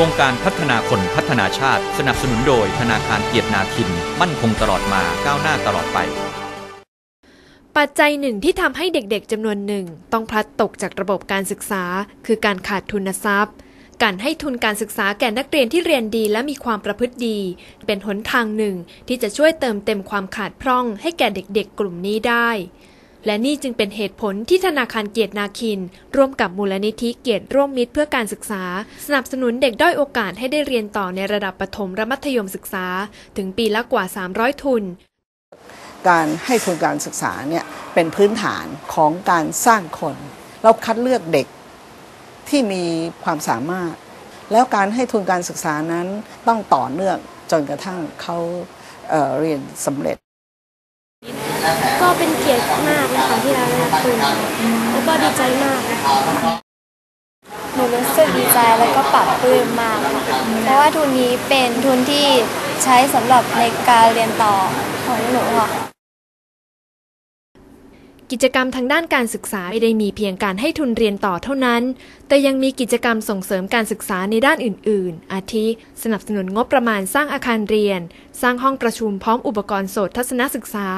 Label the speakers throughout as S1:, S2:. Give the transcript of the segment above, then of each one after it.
S1: รงการพัฒนาคนพัฒนาชาติ สนับสนุนโดยธนาคารเกียรตินาคิน มั่นคงตลอดมาก้าวหน้าตลอดไป
S2: ปัจจัยหนึ่งที่ทำให้เด็กๆจำนวนหนึ่ง ต้องพลัดตกจากระบบการศึกษา คือการขาดทุนทรัพย์การให้ทุนการศึกษาแก่นักเรียนที่เรียนดีและมีความประพฤติดี เป็นหนทางหนึ่งที่จะช่วยเติมเต็มความขาดพร่องให้แก่เด็กๆกลุ่มนี้ได้ และนี่จึงเป็นเหตุผลที่ธนาคารเกียรตินาคิน ร่วมกับมูลนิธิเกียรติร่วมมิตรเพื่อการศึกษา สนับสนุนเด็กด้อยโอกาสให้ได้เรียนต่อในระดับประถมและมัธยมศึกษา ถึงปีละกว่า 300 ทุน
S3: การให้ทุนการศึกษาเนี่ยเป็นพื้นฐานของการสร้างคน เราคัดเลือกเด็กที่มีความสามารถ แล้วการให้ทุนการศึกษานั้นต้องต่อเนื่องจนกระทั่งเขาเเรียนสำเร็จ
S4: ก็เป็นเกียรติมากนะคะที่เราได้รับทุนแล้วก็ดีใจมากนะคะ
S5: หนูรู้สึกดีใจแล้วก็ปรับปลื้มมากค่ะเพราะว่าทุนนี้เป็นทุนที่ใช้สำหรับในการเรียนต่อของหนูค่ะ
S2: กิจกรรมทางด้านการศึกษาไม่ได้มีเพียงการให้ทุนเรียนต่อเท่านั้น แต่ยังมีกิจกรรมส่งเสริมการศึกษาในด้านอื่น ๆ อาทิ สนับสนุนงบประมาณสร้างอาคารเรียน สร้างห้องประชุมพร้อมอุปกรณ์โสตทัศนศึกษา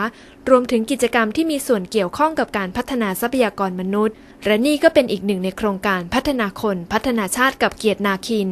S2: รวมถึงกิจกรรมที่มีส่วนเกี่ยวข้องกับการพัฒนาทรัพยากรมนุษย์ และนี่ก็เป็นอีกหนึ่งในโครงการพัฒนาคน พัฒนาชาติกับเกียรตินาคิน